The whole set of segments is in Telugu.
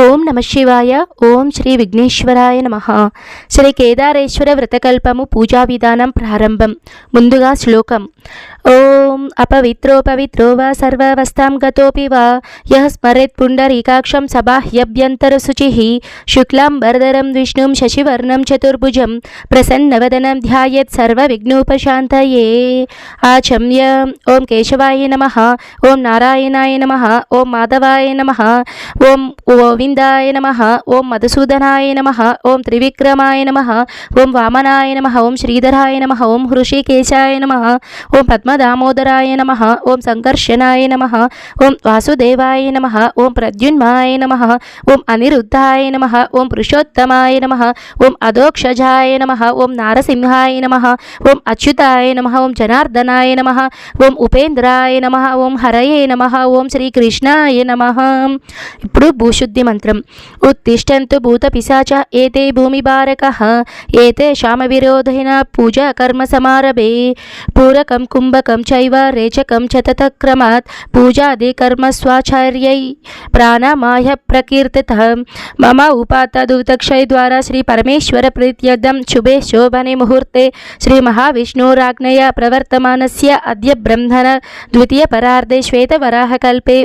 ఓం నమ శివాయ ఓం శ్రీ విఘ్నేశ్వరాయ నమ. శ్రీ కేదారేశ్వర వ్రతకల్పము పూజా విధానం ప్రారంభం. ముందుగా శ్లోకం. ఓం అపవిత్రో పవిత్రో వా సర్వవస్థాం గతోపి వా. యః స్మరేత్ పుండరీకాక్షం సబాహ్యభ్యంతర శుచి. శుక్లాం వరదరం విష్ణుం శశివర్ణం చతుర్భుజం. ప్రసన్నవదనం ధ్యాయత్ సర్వ విఘ్నోపశాంతయే ఆచమ్య. ఓం కేశవాయ నమ. ఓం నారాయణాయ నమ. ఓం మాధవాయ నమ. ఓం ఓ గోవిందాయ నమ ఓం మధుసూదనాయ నమ ఓం త్రివిక్రమాయ నమ ఓం వామనాయ నమ ఓం శ్రీధరాయ నమ ఓం హృషికేశాయ నమ ఓం పద్మదామోదరాయ నమ ఓం సంకర్షణాయ నమ ఓం వాసుదేవాయ నమ ఓం ప్రద్యున్మాయ నమ ఓం అనిరుద్ధాయ నమ ఓం పురుషోత్తమాయ నమ ఓం అధోక్షజాయ నమ ఓం నారసింహాయ నమ ఓం అచ్యుతాయ నమ ఓం జనార్దనాయ నమ ఓం ఉపేంద్రాయ నమ ఓం హరయే నమ ఓం శ్రీకృష్ణాయ నమ ఇప్పుడు భూశుద్ధి మంత్రం. ఉత్తిష్టంతు భూత పిశాచ ఏతే భూమిభారక ఏతే శామ విరోధైన పూజా కర్మ సమారభే. పూరకం కుంభకం చైవ రేచకం చతతక్రమాత్ పూజాది కర్మ స్వాచార్యై. ప్రాణమాయ ప్రకీర్తిత. మమ ఉపాతదూతక్షయ ద్వారా శ్రీ పరమేశ్వర ప్రీత్యర్థం శుభే శోభనే ముహూర్తే. శ్రీ మహావిష్ణురాజ్ఞయ ప్రవర్తమానస్య అద్య బ్రహ్మణ ద్వితీయ పరార్ధే శ్వేతవరాహకల్పే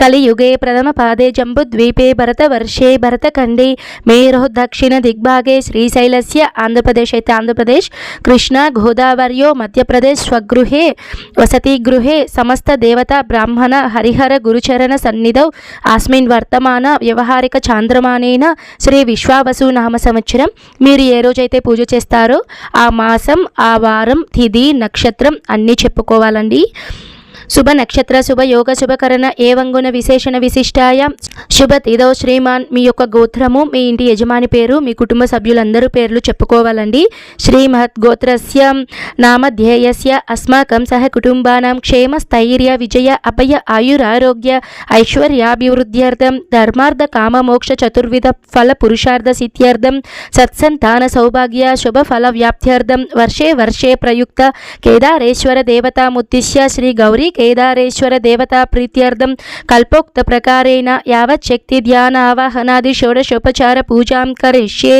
కలియుగే ప్రథమ మన్వంతరే కలియుగే భరత వర్షే భరత భరతఖండే మేరో దక్షిణ దిగ్భాగే శ్రీశైలస్య ఆంధ్రప్రదేశ్ అయితే ఆంధ్రప్రదేశ్. కృష్ణ గోదావర్యో మధ్యప్రదేశ్ స్వగృహే. వసతి గృహే సమస్త దేవత బ్రాహ్మణ హరిహర గురుచరణ సన్నిధౌ. ఆస్మిన్ వర్తమాన వ్యవహారిక చాంద్రమానేన శ్రీ విశ్వావసు నామ సంవత్సరం. మీరు ఏ రోజైతే పూజ చేస్తారో ఆ మాసం ఆ వారం తిది నక్షత్రం అన్నీ చెప్పుకోవాలండి. శుభ నక్షత్ర శుభ యోగ శుభకరణ ఏవంగుణ విశేషణ విశిష్టాయ. శుభ తిదో శ్రీమాన్ మీ యొక్క గోత్రము మీ ఇంటి యజమాని పేరు మీ కుటుంబ సభ్యులందరూ పేర్లు చెప్పుకోవాలండి. శ్రీమహత్ గోత్రస్య నామధ్యేయస్య అస్మాకం సహ కుటుంబానాం క్షేమ స్థైర్య విజయ అభయ ఆయురారోగ్య ఐశ్వర్యాభివృద్ధ్యర్థం ధర్మార్థ కామమోక్ష చతుర్విధ ఫల పురుషార్థ సిద్ధ్యర్థం సత్సంతాన సౌభాగ్య శుభ ఫల వ్యాప్త్యర్థం వర్షే వర్షే ప్రయుక్త కేదారేశ్వర దేవతాముద్దిశ్య శ్రీ గౌరీ కేదారేశ్వర దేవతా ప్రీత్యర్థం కల్పోక్త ప్రకారేణ యావత్ శక్తి ధ్యాన ఆవాహనాది షోడశోపచార పూజాం కరిష్యే.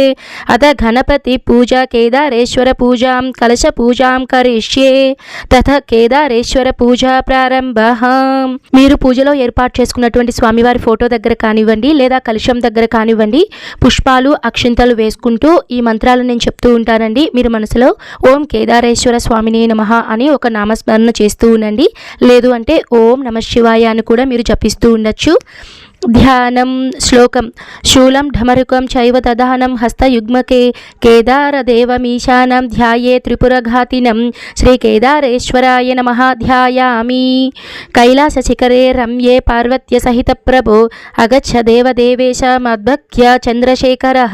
అత గణపతి పూజ కేదారేశ్వర పూజాం కలశ పూజాం కరిష్యే. తథ కేదారేశ్వర పూజ ప్రారంభ. మీరు పూజలో ఏర్పాటు చేసుకున్నటువంటి స్వామివారి ఫోటో దగ్గర కానివ్వండి లేదా కలుషం దగ్గర కానివ్వండి పుష్పాలు అక్షింతలు వేసుకుంటూ ఈ మంత్రాలు నేను చెప్తూ ఉంటానండి. మీరు మనసులో ఓం కేదారేశ్వర స్వామిని నమ అని ఒక నామస్మరణ చేస్తూ ఉండండి. లేదు అంటే ఓం నమ శివాయ అని కూడా మీరు జపిస్తూ ఉండొచ్చు. ధ్యానం శ్లోకం. శూలం ఢమరుకం చైవ దదానం హస్తయుగ్మకే కేదారదేవమీశానం ధ్యాయే త్రిపురఘాతినం శ్రీకేదారేశ్వరాయ నమ ధ్యాయామి. కైలాసశిఖరే రమ్యే పార్వత్య సహిత ప్రభో అగచ్చ దేవదేవేశ మద్భక్య చంద్రశేఖర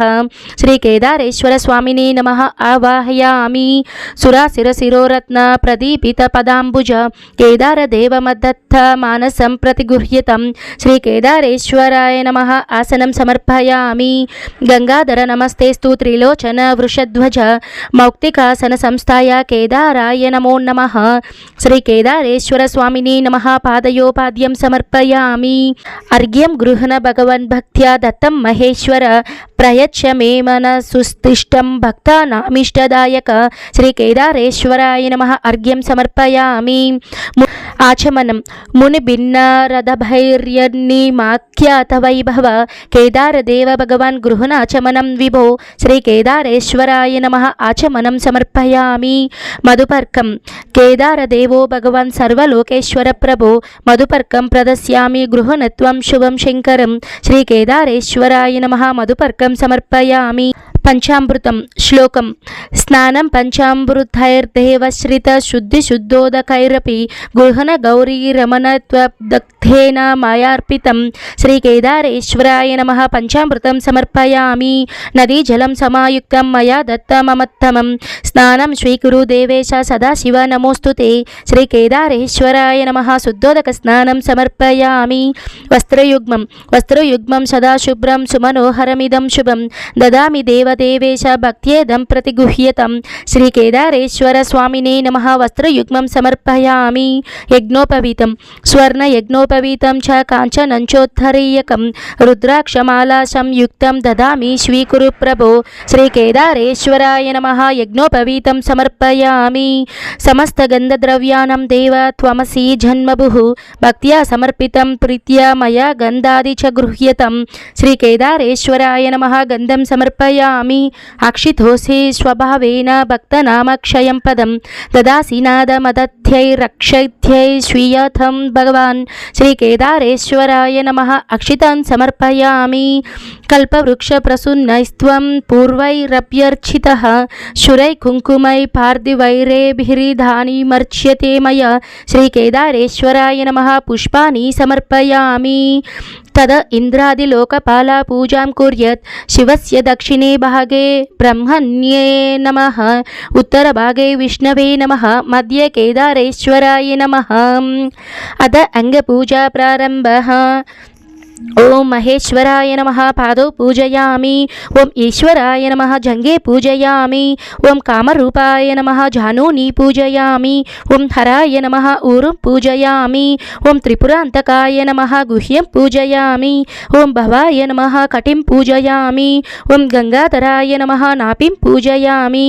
శ్రీకేదారేశ్వర స్వామిని నమ ఆవాహయామి. సురాశిరశిరోరత్న ప్రదీపిత పదాంబుజ కేదారదేవమదత్త మానసం ప్రతిగృహ్యతం శ్రీకేదారే కేదారేశ్వరాయ నమ. ఆసనం సమర్పయామి. గంగాధర నమస్తేస్తు త్రిలోచన వృషధ్వజ. మౌక్తికాసన సంస్థాయ కేదారాయ నమో నమ. శ్రీ కేదారేశ్వర స్వామిని నమ. పాదయోపాద్యం సమర్పయామి. అర్ఘ్యం గృహణ భగవన్ భక్త్యా దత్తం మహేశ్వర. ప్రయచ్చ మే మన సుస్థిష్టం భక్తానామిష్టదాయక. శ్రీ కేదారేశ్వరాయ నమ. అర్ఘ్యం సమర్పయామి. ఆచమనం. ముని భిన్న రథభైర్యన్ని ప్రఖ్యాత వైభవ కేదారదేవ భగవాన్ గృహనాచమనం విభో శ్రీ కేదారేశ్వరాయ నమ ఆచమనం సమర్పయామి మధుపర్కం కేదారదేవో భగవాన్ సర్వలోకేశ్వర ప్రభో మధుపర్కం ప్రదస్యామి గృహనత్వం శుభం శంకరం శ్రీ కేదారేశ్వరాయ నమ మధుపర్కం సమర్పయామి పంచామృతం శ్లోకం. స్నానం పంచామృతైర్దేవశ్రిత శుద్ధి శుద్ధోదకైరపి గృహణ గౌరీ రమణత్వదగ్ధేన మాయార్పితం. శ్రీ కేదారేశ్వరాయ నమ. పంచామృతం సమర్పయామి. నదీ జలం సమాయుక్తం. మయా దత్తమమత్తమం. స్నానం స్వీకురు దేవేశ సదాశివ నమోస్తు శ్రీ కేదారేశ్వరాయ నమ. శుద్ధోదక స్నానం సమర్పయామి. వస్త్రయుగ్మం. వస్త్రయుగ్మం సదాశుభ్రం. సుమనోహరమిదం శుభం. దదామి దేవ దేవేశ భక్త్యేదం ప్రతిగుహ్యతం. శ్రీ కేదారేశ్వర స్వామినే నమ. వస్త్రయుగ్మం సమర్పయామి. యజ్ఞోపవీతం. స్వర్ణ యజ్ఞోపవీతం చ కాంచనంచోత్తరీయకం రుద్రాక్షమాలా సంయుక్తం దదామి స్వీకురు ప్రభో శ్రీ కేదారేశ్వరాయ నమ. యజ్ఞోపవీతం సమర్పయామి. సమస్త గంధద్రవ్యానం దేవ త్వమసి జన్మభు. భక్త్యా సమర్పితం ప్రీత్యా మయా గంధాది చ గృహ్యతం. శ్రీ కేదారేశ్వరాయ నమ. గంధం సమర్పయామి. స్వామి అక్షితోసే స్వభావేన భక్తనామక్షయం పదం దదాసి నాదమదథ్యై రక్షథ్యై స్వీయథం భగవాన్ శ్రీ కేదారేశ్వరాయ నమ అక్షితాన్ సమర్పయామి కల్పవృక్ష కల్పవృక్షప్రసున్నైస్త్వం పూర్వైరప్యర్చిత శురై కుంకుమై పార్థివైరేభిరిధాని మర్చ్యతే మయ శ్రీ కేదారేశ్వరాయ నమ పుష్పాని సమర్పయామి తద ఇంద్రాదిలోకపాలా పూజాం కుర్యత్ శివస్య దక్షిణే భాగే బ్రహ్మణ్యే నమ ఉత్తరభాగే విష్ణవే నమ మధ్య కేదారేశ్వరాయ నమ అద అంగపూజా ప్రారంభ ఓం మహేశ్వరాయ నమ పాదౌ పూజయామి. ఓం ఈశ్వరాయ నమ జంగే పూజయామి. ఓం కామరూపాయ నమ జానూని పూజయామి. ఓం హరాయ నమ ఊరుం పూజయామి. ఓం త్రిపురాంతకాయ నమ గుహ్యం పూజయామి. ఓం భవాయ నమ కటిం పూజయామి. ఓం గంగాధరాయ నమ నాపిం పూజయామి.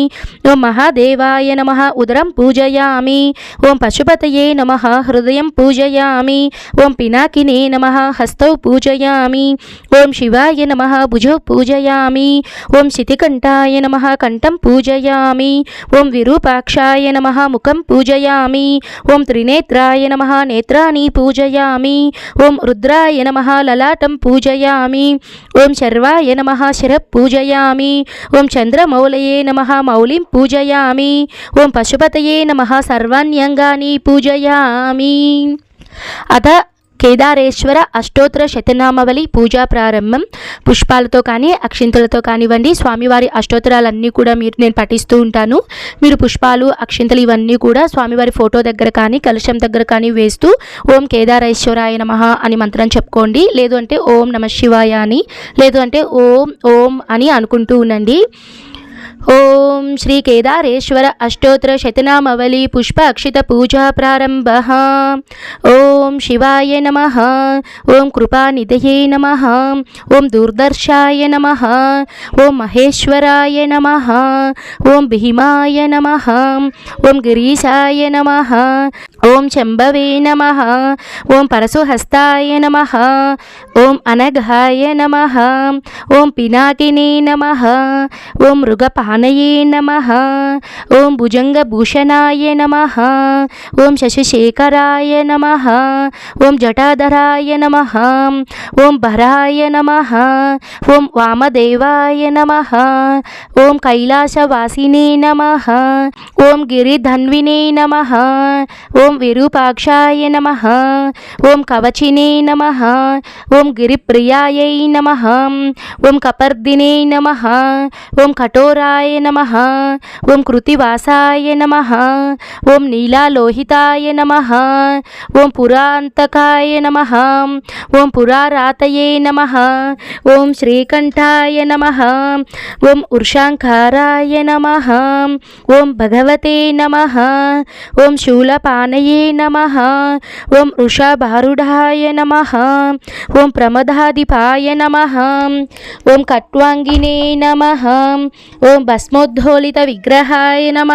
ఓం మహాదేవాయ నమ ఉదరం పూజయామి. ఓం పశుపతయే నమ హృదయం పూజయామి. ఓం పినాకినే నమ హస్తౌ పూజ పూజయామి ఓం శివాయ నమ భుజౌ పూజయామి ఓం శితికంఠాయ నమ కంఠం పూజయామి ఓం విరూపాక్షాయ నమ ముఖం పూజయామి ఓం త్రినేత్రాయ నమ నేత్రాన్ని పూజయామి ఓం రుద్రాయ నమ లలాటం పూజయామి ఓం శర్వాయ నమ శర పూజయామి ఓం చంద్రమౌలయే నమ మౌలిం పూజయామి ఓం పశుపతయే నమ సర్వాణ్యంగాని పూజయామి అథ కేదారేశ్వర అష్టోత్తర శతనామవళి పూజా ప్రారంభం. పుష్పాలతో కానీ అక్షింతలతో కానివ్వండి స్వామివారి అష్టోత్తరాలన్నీ కూడా మీరు నేను పఠిస్తూ ఉంటాను. మీరు పుష్పాలు అక్షింతలు ఇవన్నీ కూడా స్వామివారి ఫోటో దగ్గర కానీ కలుషం దగ్గర కానీ వేస్తూ ఓం కేదారేశ్వరాయ నమ అని మంత్రం చెప్పుకోండి. లేదు అంటే ఓం నమ శివాయ అని లేదు అంటే ఓం ఓం అని అనుకుంటూ ఉండండి. ఓం శ్రీ కేదారేశ్వర అష్టోత్తర శతనామవళి పుష్ప అక్షిత పూజా ప్రారంభ ఓం శివాయ నమ ఓం కృపానిధయే నమ ఓం దూర్దర్శాయ నమ ఓం మహేశ్వరాయ నమ ఓం భీమాయ నమ ఓం గిరీశాయ నమ ఓం శంభవే నమ ఓం పరశుహస్తాయ నమ ఓం అనఘాయ నమ ఓం పినాకినే నమ ఓం మృగపా ఆనయే నమ ఓం భుజంగభూషణాయ నమ ఓం శశిశేఖరాయ నమ ఓం జటాధరాయ నమ ఓం భరాయ నమ ఓం వామదేవాయ నమ ఓం కైలాసవాసినే నమ ఓం గిరిధన్వినే నమ ఓం విరూపాక్షాయ నమ ఓం కవచినే నమ ఓం గిరిప్రియాయై నమ ఓం కపర్దినే నమ ఓం కఠోరాయ నమ ఓం కృతివాసాయ నమ ఓం నీలాలోహితాయ నమ ఓం పురాంతకాయ నమ ఓం పురారాతయే నమ ఓం శ్రీకంఠాయ నమ ఓం ఉర్షాంకారాయ నమ ఓం భగవతే నమ ఓం శూలపానయే నమ ఓం వృషభారుఢాయ నమ ఓం ప్రమదాధిపాయ నమ ఓం కట్వాంగినే నమ ఓం భస్మోద్ధోళిత విగ్రహాయ నమ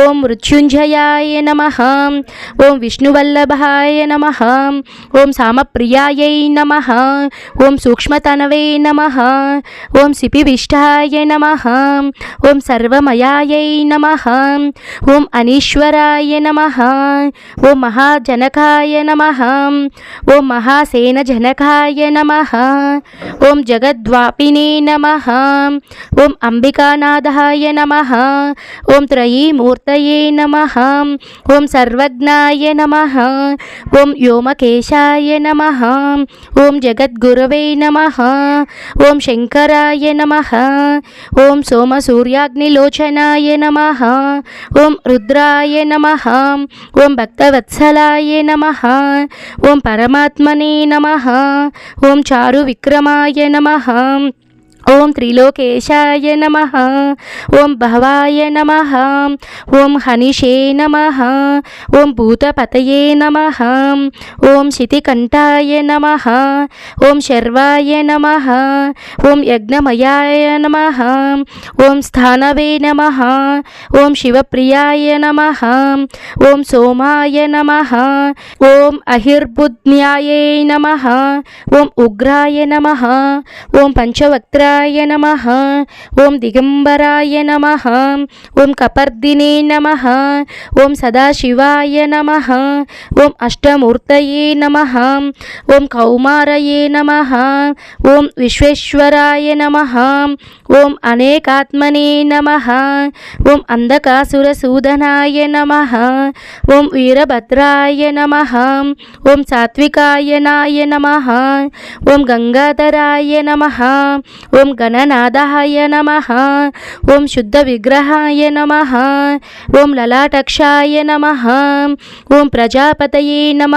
ఓం మృత్యుంజయాయ నమ ఓం విష్ణువల్లభాయ నమ ఓం సామప్రియాయై నమ ఓం సూక్ష్మతనవే నమ ఓం సిపివిష్టాయ నమ ఓం సర్వమయాయై నమ ఓం అనీశ్వరాయ నమ ఓం మహాజనకాయ నమ ఓం మహాసేనజనకాయ నమ ఓం జగద్వాపినే నమ ఓం అంబికా అంబికానాథాయ నమ ఓం త్రయీమూర్తయే నమ ఓం సర్వజ్ఞాయ నమ ఓం వ్యోమకేశాయ నమ ఓం జగద్గురవే నమ ఓం శంకరాయ నమ ఓం సోమసూర్యాగ్నిలోచనాయ నమ ఓం రుద్రాయ నమ ఓం భక్తవత్సలాయ నమ ఓం పరమాత్మనే నమ ఓం చారు విక్రమాయ నమ ఓం త్రిలోకేశాయ నమ ఓం భవాయ నమ ఓం హనిషే నమ ఓం భూతపతయే నమ ఓం శితికంఠాయ నమ ఓం శర్వాయ నమ ఓం యజ్ఞమయాయ నమ ఓం స్థానవే నమ ఓం శివప్రియాయ నమ ఓం సోమాయ నమ ఓం అహిర్బుజ్ఞాయే నమ ఓం ఉగ్రాయ నమ ఓం పంచవక్త్రాయ నమ ఓం దిగంబరాయ నమ ఓం కపర్దినే నమ ఓం సదాశివాయ నమ ఓం అష్టమూర్తయే నమ ఓం కౌమారయే నమ ఓం విశ్వేశ్వరాయ నమ ఓం అనేకాత్మనే నమ ఓం అంధకాసురసూదనాయ నమ ఓం వీరభద్రాయ నమ ఓం సాత్వికాయనాయ నమ ఓం గంగాధరాయ నమ ఓం గణనాథాయ నమ ఓం శుద్ధ విగ్రహాయ నమ ఓం లలాటక్షాయ నమ ఓం ప్రజాపతయే నమ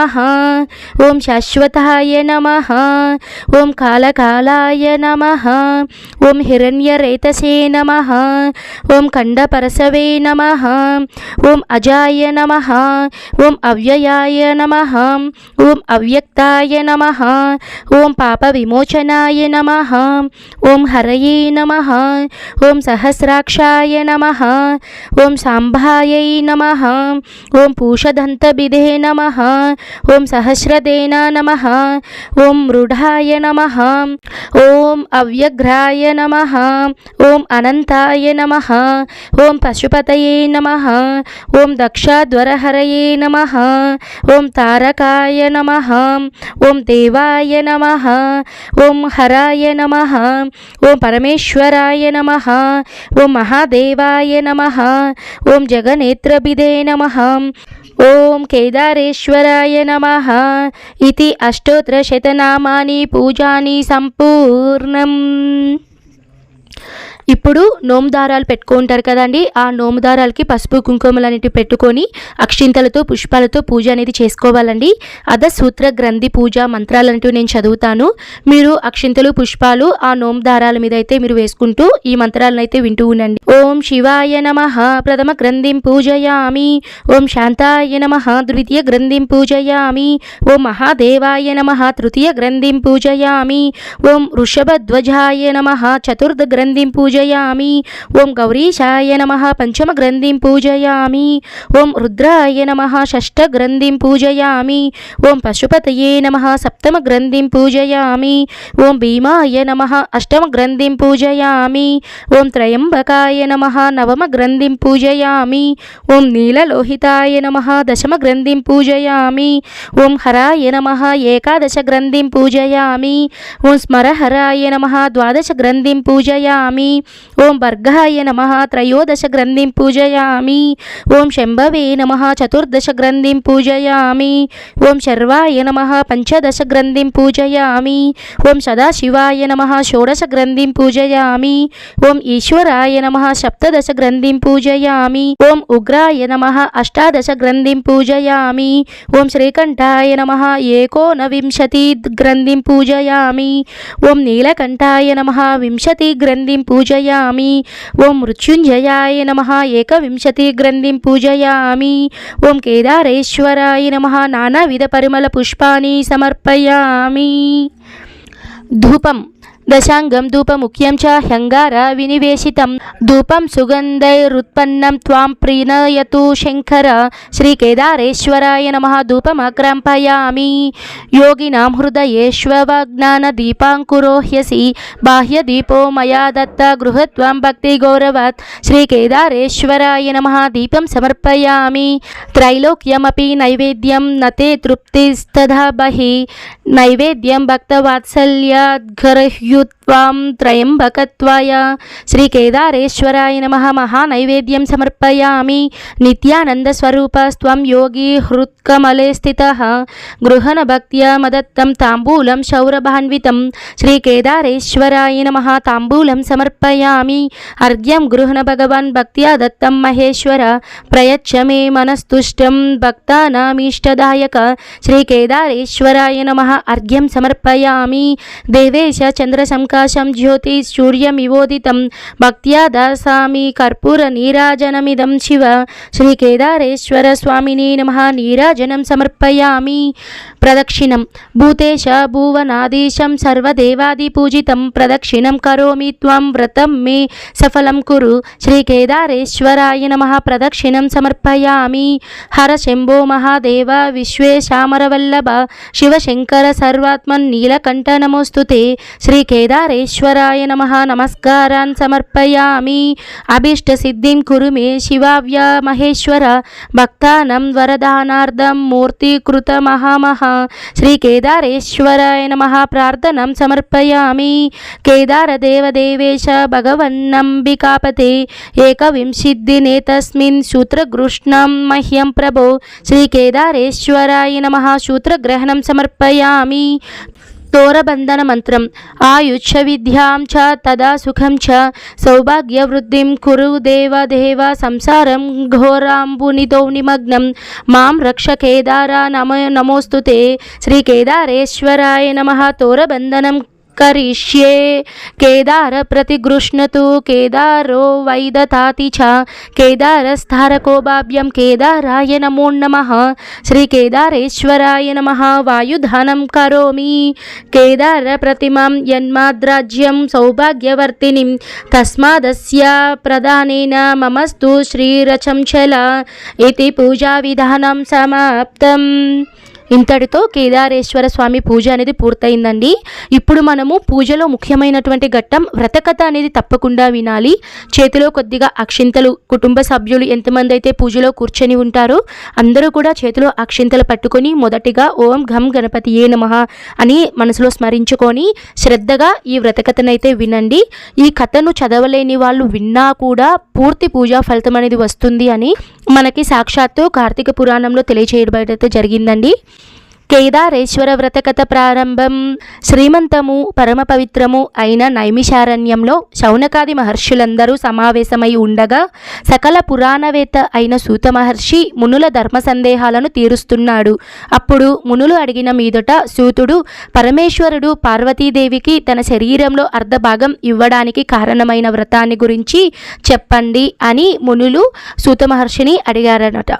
ఓం శాశ్వతాయ నమ ఓం కాలకాలాయ నమ ఓం హిరణ్యరేతసే నమ ఓం ఖండపరసవే నమ ఓం అజాయ నమ ఓం అవ్యయాయ నమ ఓం అవ్యక్తాయ నమ ఓం పాప విమోచనాయ నమ ఓం హరయే నమ ఓం సహస్రాక్షాయ నమ ఓం సాంబాయై నమ ఓం పూషదంతబిధే నమ ఓం సహస్రదేన నమ ఓం మృఢాయ నమ ఓం అవ్యఘ్రాయ నమ ఓం అనంతాయ నమ ఓం పశుపతయే నమ ఓం దక్షాధ్వరహరయే నమ ఓం తారకాయ నమ ఓం దేవాయ నమ ఓం హరాయ నమ ఓం పరమేశ్వరాయ నమ ఓం మహాదేవాయ నమ ఓం జగనేత్రభిదే నమ ఓం కేదారేశ్వరాయ నమ ఇది అష్టోత్తరశతనామాని పూజాని సంపూర్ణం. ఇప్పుడు నోము దారాలు పెట్టుకుంటారు కదండి ఆ నోము దారాలకి పసుపు కుంకుమలు అనేవి పెట్టుకొని అక్షింతలతో పుష్పాలతో పూజ అనేది చేసుకోవాలండి. అద సూత్ర గ్రంథి పూజ మంత్రాలు అంటూ నేను చదువుతాను. మీరు అక్షింతలు పుష్పాలు ఆ నోము దారాల మీద అయితే మీరు వేసుకుంటూ ఈ మంత్రాలను అయితే వింటూ ఉండండి. ఓం శివాయ నమ ప్రథమ గ్రంథిం పూజయామి. ఓం శాంతాయ నమ ద్వితీయ గ్రంథిం పూజయామి. ఓం మహాదేవాయ నమ తృతీయ గ్రంథిం పూజయామి. ఓం వృషభధ్వజాయ నమ చతుర్థ గ్రంథిం పూజయామి. ఓం గౌరీశాయ నమ. పంచమ గ్రంథిం పూజయామి. ఓం రుద్రాయ నమ. షష్ఠ గ్రంథిం పూజయామి. ఓం పశుపతయే నమ. సప్తమ గ్రంథిం పూజయామి. ఓం భీమాయ నమ. అష్టమ గ్రంథిం పూజయామి. ఓం త్రయంబకాయ నమ. నవమ గ్రంథిం పూజయామి. ఓం నీలలోహితాయ నమ. దశమ గ్రంథిం పూజయామి. ఓం హరాయ నమ. ఏకాదశ గ్రంథిం పూజయామి. ఓం స్మరహరాయ నమ. ద్వాదశ గ్రంథిం పూజయామి. ఓం భర్గాయ నమ త్రయోదశ గ్రంథిం పూజయామి. ఓం శంభవే నమ చతుర్దశ గ్రంథిం పూజయామి. ఓం శర్వాయ నమ పంచదశ గ్రంథిం పూజయామి. ఓం సదాశివాయ నమ షోడశ గ్రంథిం పూజయామి. ఓం ఈశ్వరాయ నమ సప్తదశ గ్రంథిం పూజయామి. ఓం ఉగ్రాయ నమ అష్టాదశ గ్రంథిం పూజయామి. ఓం శ్రీకంఠాయ నమ ఏకోనవింశతి గ్రంథిం పూజయామి. ఓం నీలకంఠాయ నమ వింశతి గ్రంథిం పూజ పూజయామి. ఓం మృత్యుంజయాయ నమ. ఏకవింశతి గ్రంథిం పూజయామి. ఓం కేదారేశ్వరాయ నమ. నానావిధ పరిమళ పుష్పాన్ని సమర్పయామి. ధూపం. దశాంగం ధూపముఖ్యం చ హ్యంగార వినివేశితం ధూపం సుగంధైరుత్పన్నం త్వాం ప్రీణయతు శంకర శ్రీకేదారేశ్వరాయ నమ ధూపమగ్రంపయామి యోగినాం హృదయేష్వజ్ఞాన దీపాంకురోహ్యసి బాహ్య దీపో మయా దత్త గృహత్వం భక్తి గౌరవత్ శ్రీకేదారేశ్వరాయ నమ దీపం సమర్పయామి త్రైలోక్యమపి నైవేద్యం నతే తృప్తిస్తథా బహి నైవేద్యం భక్తవాత్సల్యాద్ఘరహ్యుత్వాం త్రయంబకత్వాయ శ్రీ కేదారేశ్వరాయ నమ మహానైవేద్యం సమర్పయామి నిత్యానందస్వరూపస్త్వం యోగి హృత్కమలే స్థిత గృహణ భక్త్యా మదత్తం తాంబూలం శౌరభాన్వితం శ్రీ కేదారేశ్వరాయ నమ తాంబూలం సమర్పయామి అర్ఘ్యం గృహణ భగవాన్ భక్త్యా దత్తం మహేశ్వర ప్రయచ్చ మే మనస్తుష్టం భక్తానామీష్టదాయక శ్రీకేదారేశ్వరాయ నమ అర్ఘ్యం సమర్పయామి దేవేశ చంద్ర సంకాశం జ్యోతి సూర్యమివోదితం భక్త్యా దాసామి కర్పూర నీరాజనమిదం శివ. శ్రీ కేదారేశ్వర స్వామిని నమ. నీరాజనం సమర్పయామి. ప్రదక్షిణం. భూతేశ భువనాదీశం సర్వదేవాది పూజితం. ప్రదక్షిణం కరోమి త్వం వ్రతం మే. సఫలం కురు. శ్రీ కేదారేశ్వరాయ నమ. ప్రదక్షిణం సమర్పయామి. హర శంభో మహాదేవ. విశ్వేశామరవల్లభ శివశంకర సర్వాత్మన్ నీలకంఠ నమోస్తుతే. శ్రీ కేదారేశ్వరాయ నమ నమస్కారాన్ సమర్పయామి అభీష్ట సిద్ధిం కురు మే శివావ్య మహేశ్వర భక్తానం వరదానార్థం మూర్తికృత మహామహ శ్రీ కేదారేశ్వరాయ నమ ప్రార్థనం సమర్పయామి కేదారదేవదేవేశ భగవన్నంబికాపతే ఏకవింశిద్దినే తస్మిన్ సూత్రగృష్ణం మహ్యం ప్రభో శ్రీ కేదారేశ్వరాయ నమ సూత్రగ్రహణం సమర్పయామి దూరబంధన మంత్రం ఆయుష్య విద్యాం చ తదా సుఖం చ సౌభాగ్యవృద్ధిం కురు దేవ దేవ సంసారం ఘోరాంబునితో నిమగ్నం మాం రక్ష కేదార నమ నమోస్తు శ్రీ కేదారేశ్వరాయ నమ తోరబంధనం కరిష్యే కేదార ప్రతిగృష్ణతు కేదారో వైదతాతి చ కేదారస్థారకో బాభ్యం కేదారాయ నమో నమ. శ్రీ కేదారేశ్వరాయ నమ. వాయుధానం కరోమి. కేదార ప్రతిమం యన్మాద్రాజ్యం సౌభాగ్యవర్తినిం. తస్మాదస్య ప్రధానేన మమస్తు శ్రీరచంచల. ఇది పూజా విధానం సమాప్తం ఇంతటితో కేదారేశ్వర స్వామి పూజ అనేది పూర్తయిందండి. ఇప్పుడు మనము పూజలో ముఖ్యమైనటువంటి ఘట్టం వ్రతకథ అనేది తప్పకుండా వినాలి. చేతిలో కొద్దిగా అక్షింతలు కుటుంబ సభ్యులు ఎంతమంది అయితే పూజలో కూర్చొని ఉంటారో అందరూ కూడా చేతిలో అక్షింతలు పట్టుకొని మొదటిగా ఓం ఘం గణపతి ఏ నమ అని మనసులో స్మరించుకొని శ్రద్ధగా ఈ వ్రతకథనైతే వినండి. ఈ కథను చదవలేని వాళ్ళు విన్నా కూడా పూర్తి పూజా ఫలితం అనేది వస్తుంది అని మనకి సాక్షాత్తు కార్తీక పురాణంలో తెలియచేయబడైతే జరిగిందండి. కేదారేశ్వర వ్రతకథ ప్రారంభం. శ్రీమంతము పరమ పవిత్రము అయిన నైమిషారణ్యంలో శౌనకాది మహర్షులందరూ సమావేశమై ఉండగా సకల పురాణవేత్త అయిన సూత మహర్షి మునుల ధర్మ సందేహాలను తీరుస్తున్నాడు. అప్పుడు మునులు అడిగిన మీదట సూతుడు పరమేశ్వరుడు పార్వతీదేవికి తన శరీరంలో అర్ధభాగం ఇవ్వడానికి కారణమైన వ్రతాన్ని గురించి చెప్పండి అని మునులు సూత మహర్షిని అడిగారనట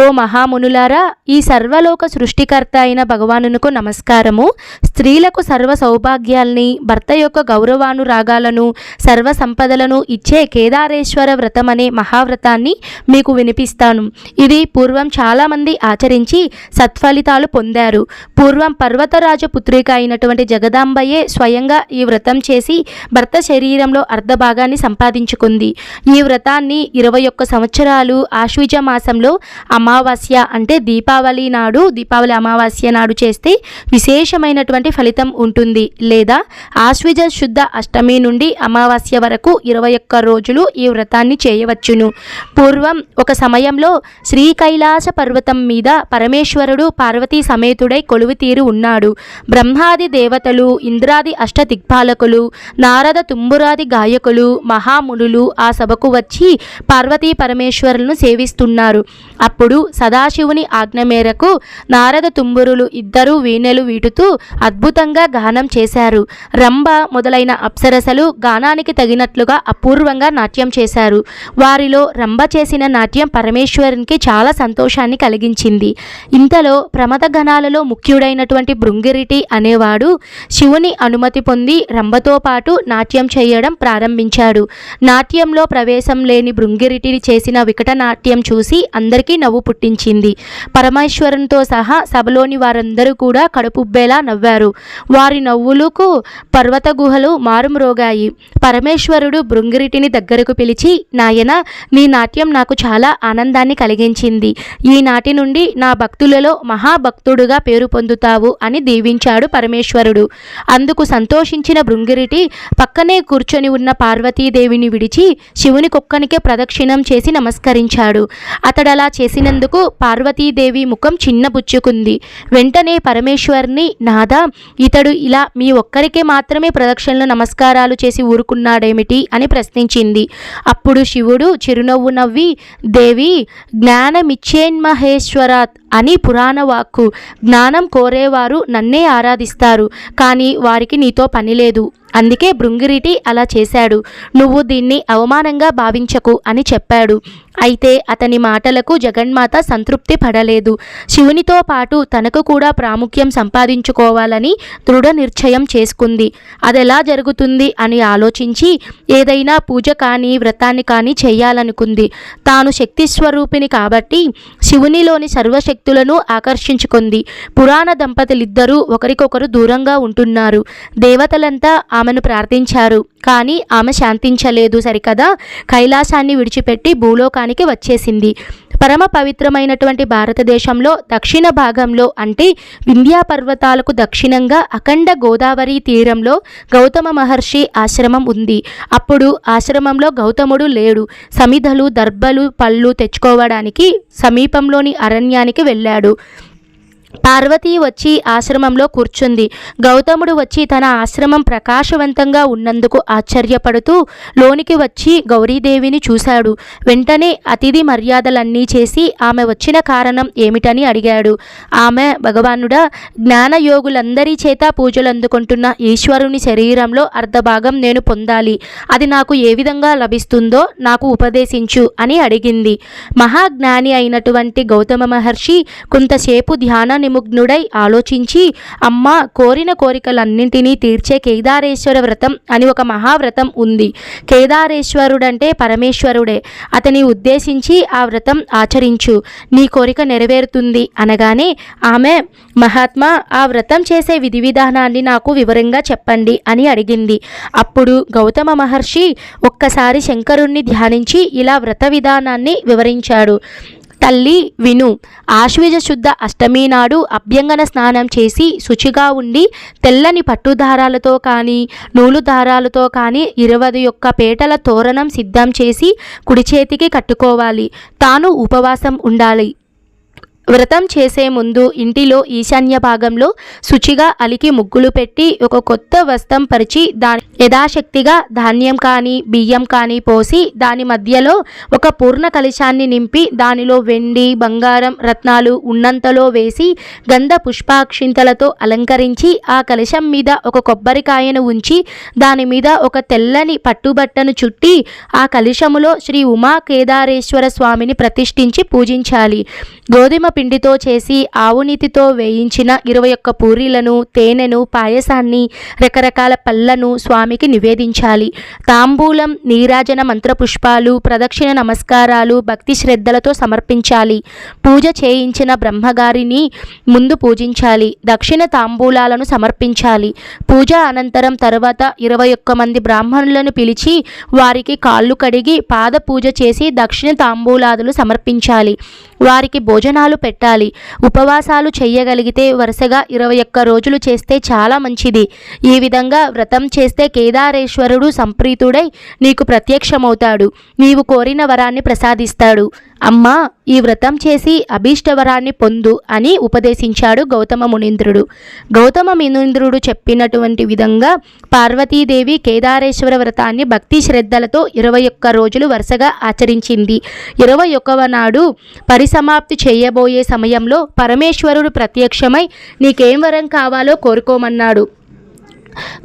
ఓ మహామునులారా ఈ సర్వలోక సృష్టికర్త అయిన భగవానునకు నమస్కారము. స్త్రీలకు సర్వ సౌభాగ్యాల్ని భర్త యొక్క గౌరవానురాగాలను సర్వ సంపదలను ఇచ్చే కేదారేశ్వర వ్రతం అనే మహావ్రతాన్ని మీకు వినిపిస్తాను. ఇది పూర్వం చాలామంది ఆచరించి సత్ఫలితాలు పొందారు. పూర్వం పర్వతరాజు పుత్రిక అయినటువంటి జగదాంబయే స్వయంగా ఈ వ్రతం చేసి భర్త శరీరంలో అర్ధభాగాన్ని సంపాదించుకుంది. ఈ వ్రతాన్ని ఇరవై ఒక్క సంవత్సరాలు ఆశ్విజ మాసంలో అమావాస్య అంటే దీపావళి నాడు దీపావళి అమావాస్య నాడు చేస్తే విశేషమైనటువంటి ఫలితం ఉంటుంది. లేదా ఆశ్విజ శుద్ధ అష్టమి నుండి అమావాస్య వరకు ఇరవై ఒక్క రోజులు ఈ వ్రతాన్ని చేయవచ్చును. పూర్వం ఒక సమయంలో శ్రీకైలాస పర్వతం మీద పరమేశ్వరుడు పార్వతీ సమేతుడై కొలువు తీరు ఉన్నాడు. బ్రహ్మాది దేవతలు ఇంద్రాది అష్ట దిగ్పాలకులు నారద తుంబురాది గాయకులు మహామునులు ఆ సభకు వచ్చి పార్వతీ పరమేశ్వరులను సేవిస్తున్నారు. అప్పుడు సదాశివుని ఆజ్ఞ మేరకు నారద తుంబురులు ఇద్దరూ వీణెలు వీటుతూ అద్భుతంగా గానం చేశారు. రంభ మొదలైన అప్సరసలు గానానికి తగినట్లుగా అపూర్వంగా నాట్యం చేశారు. వారిలో రంభ చేసిన నాట్యం పరమేశ్వరునికి చాలా సంతోషాన్ని కలిగించింది. ఇంతలో ప్రమద గణాలలో ముఖ్యుడైనటువంటి భృంగిరిటి అనేవాడు శివుని అనుమతి పొంది రంభతో పాటు నాట్యం చేయడం ప్రారంభించాడు. నాట్యంలో ప్రవేశం లేని భృంగిరిటిని చేసిన వికట నాట్యం చూసి అందరికీ నవ్వు పుట్టించింది. పరమేశ్వరునితో సహా సభలోని వారందరూ కూడా కడుపుబ్బేలా నవ్వారు. వారి నవ్వులకు పర్వత గుహలు మారుమ్రోగాయి. పరమేశ్వరుడు భృంగిరిటిని దగ్గరకు పిలిచి నాయన నీ నాట్యం నాకు చాలా ఆనందాన్ని కలిగించింది. ఈనాటి నుండి నా భక్తులలో మహాభక్తుడుగా పేరు పొందుతావు అని దీవించాడు పరమేశ్వరుడు. అందుకు సంతోషించిన భృంగిరిటి పక్కనే కూర్చొని ఉన్న పార్వతీదేవిని విడిచి శివుని కుక్కనికే ప్రదక్షిణం చేసి నమస్కరించాడు. అతడలా చేసినందుకు పార్వతీదేవి ముఖం చిన్నబుచ్చుకుంది వెంటనే పరమేశ్వర్ని నాదా ఇతడు ఇలా మీ ఒక్కరికే మాత్రమే ప్రదక్షిణలు నమస్కారాలు చేసి ఊరుకున్నాడేమిటి? అని ప్రశ్నించింది. అప్పుడు శివుడు చిరునవ్వు నవ్వి దేవి జ్ఞానమిచ్చేన్మహేశ్వరాత్ అని పురాణ వాక్కు జ్ఞానం కోరేవారు నన్నే ఆరాధిస్తారు కానీ వారికి నీతో పని లేదు. అందుకే భృంగిరిటి అలా చేశాడు. నువ్వు దీన్ని అవమానంగా భావించకు అని చెప్పాడు. అయితే అతని మాటలకు జగన్మాత సంతృప్తి పడలేదు. శివునితో పాటు తనకు కూడా ప్రాముఖ్యం సంపాదించుకోవాలని దృఢ నిశ్చయం చేసుకుంది. అదెలా జరుగుతుంది అని ఆలోచించి ఏదైనా పూజ కానీ వ్రతాన్ని కానీ చేయాలనుకుంది. తాను శక్తి స్వరూపిణి కాబట్టి శివునిలోని సర్వశక్తి వ్యక్తులను ఆకర్షించుకుంది. పురాణ దంపతులిద్దరూ ఒకరికొకరు దూరంగా ఉంటున్నారు. దేవతలంతా ఆమెను ప్రార్థించారు. కానీ ఆమె శాంతించలేదు సరికదా. కైలాసాన్ని విడిచిపెట్టి భూలోకానికి వచ్చేసింది. పరమ పవిత్రమైనటువంటి భారతదేశంలో దక్షిణ భాగంలో అంటే వింధ్యా పర్వతాలకు దక్షిణంగా అఖండ గోదావరి తీరంలో గౌతమ మహర్షి ఆశ్రమం ఉంది. అప్పుడు ఆశ్రమంలో గౌతముడు లేడు. సమిధలు దర్భలు పళ్ళు తెచ్చుకోవడానికి సమీపంలోని అరణ్యానికి వెళ్ళాడు. పార్వతి వచ్చి ఆశ్రమంలో కూర్చుంది. గౌతముడు వచ్చి తన ఆశ్రమం ప్రకాశవంతంగా ఉన్నందుకు ఆశ్చర్యపడుతూ లోనికి వచ్చి గౌరీదేవిని చూశాడు. వెంటనే అతిథి మర్యాదలన్నీ చేసి ఆమె వచ్చిన కారణం ఏమిటని అడిగాడు. ఆమె భగవానుడా జ్ఞానయోగులందరి చేత పూజలు అందుకుంటున్న ఈశ్వరుని శరీరంలో అర్ధభాగం నేను పొందాలి. అది నాకు ఏ విధంగా లభిస్తుందో నాకు ఉపదేశించు అని అడిగింది. మహాజ్ఞాని అయినటువంటి గౌతమ మహర్షి కొంతసేపు ధ్యానం నిమగ్నుడై ఆలోచించి అమ్మ కోరిన కోరికలన్నింటినీ తీర్చే కేదారేశ్వర వ్రతం అని ఒక మహావ్రతం ఉంది. కేదారేశ్వరుడంటే పరమేశ్వరుడే. అతని ఉద్దేశించి ఆ వ్రతం ఆచరించు. నీ కోరిక నెరవేరుతుంది అనగానే ఆమె మహాత్మా ఆ వ్రతం చేసే విధి విధానాన్ని నాకు వివరంగా చెప్పండి అని అడిగింది. అప్పుడు గౌతమ మహర్షి ఒక్కసారి శంకరుణ్ణి ధ్యానించి ఇలా వ్రత విధానాన్ని వివరించాడు. తల్లి విను. ఆశ్వజ శుద్ధ అష్టమి నాడు అభ్యంగన స్నానం చేసి శుచిగా ఉండి తెల్లని పట్టు దారాలతో కానీ నూలు దారాలతో కానీ ఇరవై యొక్క పేటల తోరణం సిద్ధం చేసి కుడి చేతికి కట్టుకోవాలి. తాను ఉపవాసం ఉండాలి. వ్రతం చేసే ముందు ఇంటిలో ఈశాన్య భాగంలో శుచిగా అలికి ముగ్గులు పెట్టి ఒక కొత్త వస్త్రం పరిచి దాని యథాశక్తిగా ధాన్యం కానీ బియ్యం కానీ పోసి దాని మధ్యలో ఒక పూర్ణ కలశాన్ని నింపి దానిలో వెండి బంగారం రత్నాలు ఉన్నంతలో వేసి గంధ పుష్పాక్షింతలతో అలంకరించి ఆ కలశం మీద ఒక కొబ్బరికాయను ఉంచి దాని మీద ఒక తెల్లని పట్టుబట్టను చుట్టి ఆ కలశములో శ్రీ ఉమా కేదారేశ్వర స్వామిని ప్రతిష్ఠించి పూజించాలి. గోధుమ పిండితో చేసి ఆవునీతితో వేయించిన ఇరవై ఒక్క పూరీలను తేనెను పాయసాన్ని రకరకాల పళ్ళను స్వామికి నివేదించాలి. తాంబూలం నీరాజన మంత్రపుష్పాలు ప్రదక్షిణ నమస్కారాలు భక్తి శ్రద్ధలతో సమర్పించాలి. పూజ చేయించిన బ్రహ్మగారిని ముందు పూజించాలి. దక్షిణ తాంబూలాలను సమర్పించాలి. పూజ అనంతరం తర్వాత ఇరవై ఒక్క మంది బ్రాహ్మణులను పిలిచి వారికి కాళ్ళు కడిగి పాద పూజ చేసి దక్షిణ తాంబూలాదులు సమర్పించాలి. వారికి భోజనాలు పెట్టాలి. ఉపవాసాలు చేయగలిగితే వరుసగా ఇరవై ఒక్క రోజులు చేస్తే చాలా మంచిది. ఈ విధంగా వ్రతం చేస్తే కేదారేశ్వరుడు సంప్రీతుడై నీకు ప్రత్యక్షమవుతాడు. నీవు కోరిన వరాన్ని ప్రసాదిస్తాడు. అమ్మా ఈ వ్రతం చేసి అభీష్టవరాన్ని పొందు అని ఉపదేశించాడు గౌతమ మునీంద్రుడు. గౌతమ మునీంద్రుడు చెప్పినటువంటి విధంగా పార్వతీదేవి కేదారేశ్వర వ్రతాన్ని భక్తి శ్రద్ధలతో ఇరవై ఒక్క రోజులు వరుసగా ఆచరించింది. ఇరవై ఒక్కవ నాడు పరిసమాప్తి చేయబోయే సమయంలో పరమేశ్వరుడు ప్రత్యక్షమై నీకేం వరం కావాలో కోరుకోమన్నాడు.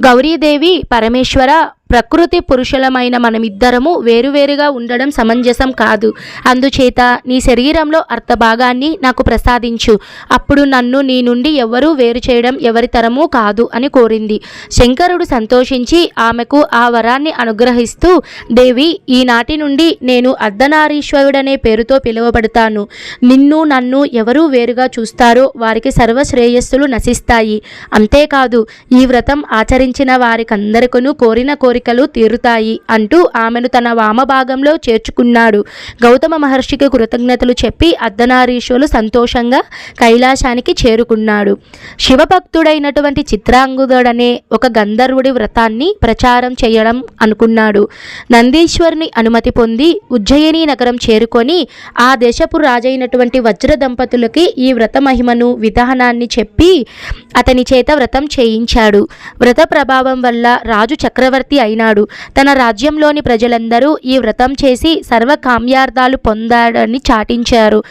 గౌరీదేవి పరమేశ్వర ప్రకృతి పురుషులమైన మనమిద్దరము వేరువేరుగా ఉండడం సమంజసం కాదు. అందుచేత నీ శరీరంలో అర్థభాగాన్ని నాకు ప్రసాదించు. అప్పుడు నన్ను నీ నుండి ఎవరూ వేరు చేయడం ఎవరి తరమూ కాదు అని కోరింది. శంకరుడు సంతోషించి ఆమెకు ఆ వరాన్ని అనుగ్రహిస్తూ దేవి ఈనాటి నుండి నేను అర్ధనారీశ్వరుడనే పేరుతో పిలువబడతాను. నిన్ను నన్ను ఎవరు వేరుగా చూస్తారో వారికి సర్వశ్రేయస్సులు నశిస్తాయి. అంతేకాదు ఈ వ్రతం ఆచరించిన వారికందరికను కోరిన కోరికలు తీరుతాయి అంటూ ఆమెను తన వామభాగంలో చేర్చుకున్నాడు. గౌతమ మహర్షికి కృతజ్ఞతలు చెప్పి అర్ధనారీశ్వరులు సంతోషంగా కైలాసానికి చేరుకున్నాడు. శివభక్తుడైనటువంటి చిత్రాంగుదుడనే ఒక గంధర్వుడి వ్రతాన్ని ప్రచారం చేయడం అనుకున్నాడు. నందీశ్వరుని అనుమతి పొంది ఉజ్జయిని నగరం చేరుకొని ఆ దేశపు రాజైనటువంటి వజ్ర దంపతులకి ఈ వ్రత మహిమను విధానాన్ని చెప్పి అతని చేత వ్రతం చేయించాడు. వ్రత ప్రభావం వల్ల రాజు చక్రవర్తి అయినాడు తన రాజ్యంలోని ప్రజలందరూ ఈ వ్రతం చేసి సర్వ కామ్యార్థాలు పొందాడని చాటించారు.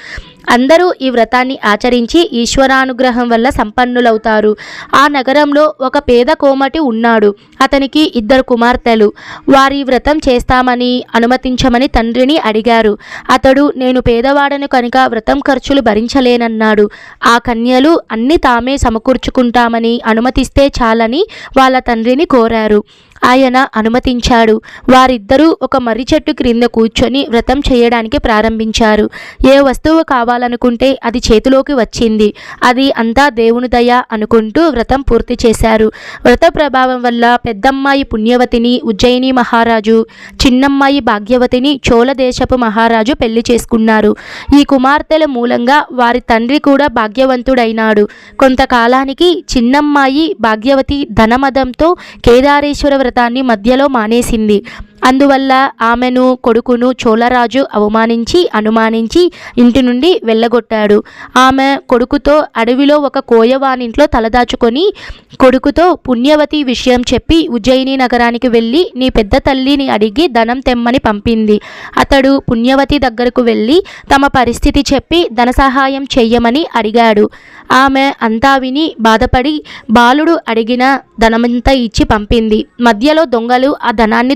అందరూ ఈ వ్రతాన్ని ఆచరించి ఈశ్వరానుగ్రహం వల్ల సంపన్నులవుతారు. ఆ నగరంలో ఒక పేద కోమటి ఉన్నాడు. అతనికి ఇద్దరు కుమార్తెలు. వారి వ్రతం చేస్తామని అనుమతించమని తండ్రిని అడిగారు. అతడు నేను పేదవాడను కనుక వ్రతం ఖర్చులు భరించలేనన్నాడు. ఆ కన్యలు అన్ని తామే సమకూర్చుకుంటామని అనుమతిస్తే చాలని వాళ్ళ తండ్రిని కోరారు. ఆయన అనుమతించాడు. వారిద్దరూ ఒక మర్రి చెట్టు క్రింద కూర్చొని వ్రతం చేయడానికి ప్రారంభించారు. ఏ వస్తువు కావాలనుకుంటే అది చేతిలోకి వచ్చింది. అది అంతా దేవుని దయ అనుకుంటూ వ్రతం పూర్తి చేశారు. వ్రత ప్రభావం వల్ల పెద్దమ్మాయి పుణ్యవతిని ఉజ్జయిని మహారాజు చిన్నమ్మాయి భాగ్యవతిని చోళ దేశపు మహారాజు పెళ్ళి చేసుకున్నారు. ఈ కుమార్తెల మూలంగా వారి తండ్రి కూడా భాగ్యవంతుడైనాడు. కొంతకాలానికి చిన్నమ్మాయి భాగ్యవతి ధనమదంతో కేదారేశ్వర వ్రతాన్ని మధ్యలో మానేసింది. అందువల్ల ఆమెను కొడుకును చోళరాజు అవమానించి అనుమానించి ఇంటి నుండి వెళ్ళగొట్టాడు. ఆమె కొడుకుతో అడవిలో ఒక కోయవానింట్లో తలదాచుకొని కొడుకుతో పుణ్యవతి విషయం చెప్పి ఉజ్జయిని నగరానికి వెళ్ళి నీ పెద్ద తల్లిని అడిగి ధనం తెమ్మని పంపింది. అతడు పుణ్యవతి దగ్గరకు వెళ్ళి తమ పరిస్థితి చెప్పి ధన సహాయం చెయ్యమని అడిగాడు. ఆమె అంతా విని బాధపడి బాలుడు అడిగిన ధనమంతా ఇచ్చి పంపింది. మధ్యలో దొంగలు ఆ ధనాన్ని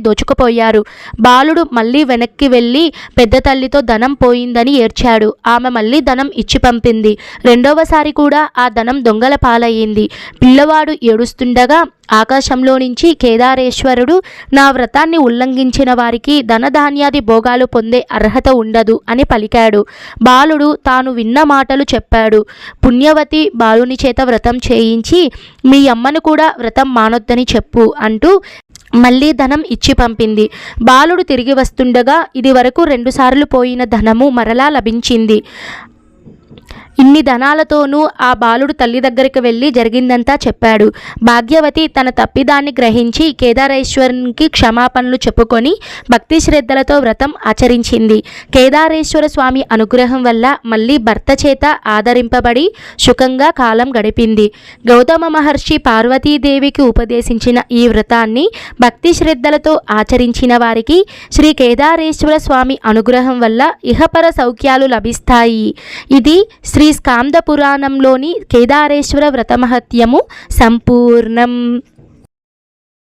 పోయారు బాలుడు మళ్ళీ వెనక్కి వెళ్ళి పెద్ద తల్లితో ధనం పోయిందని ఏడ్చాడు. ఆమె మళ్ళీ ధనం ఇచ్చి పంపింది. రెండవసారి కూడా ఆ ధనం దొంగల పాలయ్యింది. పిల్లవాడు ఏడుస్తుండగా ఆకాశంలో నుంచి కేదారేశ్వరుడు నా వ్రతాన్ని ఉల్లంఘించిన వారికి ధనధాన్యాది భోగాలు పొందే అర్హత ఉండదు అని పలికాడు. బాలుడు తాను విన్న మాటలు చెప్పాడు. పుణ్యవతి బాలుని చేత వ్రతం చేయించి మీ అమ్మను కూడా వ్రతం మానొద్దని చెప్పు అంటూ మళ్ళీ ధనం ఇచ్చి పంపింది. బాలుడు తిరిగి వస్తుండగా ఇది వరకు రెండుసార్లు పోయిన ధనము మరలా లభించింది. ఇన్ని ధనాలతోనూ ఆ బాలుడు తల్లి దగ్గరికి వెళ్ళి జరిగిందంతా చెప్పాడు. భాగ్యవతి తన తప్పిదాన్ని గ్రహించి కేదారేశ్వరునికి క్షమాపణలు చెప్పుకొని భక్తి శ్రద్ధలతో వ్రతం ఆచరించింది. కేదారేశ్వర స్వామి అనుగ్రహం వల్ల మళ్ళీ భర్త చేత ఆదరింపబడి సుఖంగా కాలం గడిపింది. గౌతమ మహర్షి పార్వతీదేవికి ఉపదేశించిన ఈ వ్రతాన్ని భక్తి శ్రద్ధలతో ఆచరించిన వారికి శ్రీ కేదారేశ్వర స్వామి అనుగ్రహం వల్ల ఇహపర సౌఖ్యాలు లభిస్తాయి. ఇది శ్రీ శ్రీ స్కాంద పురాణంలోని కేదారేశ్వర వ్రతమహత్యము సంపూర్ణం.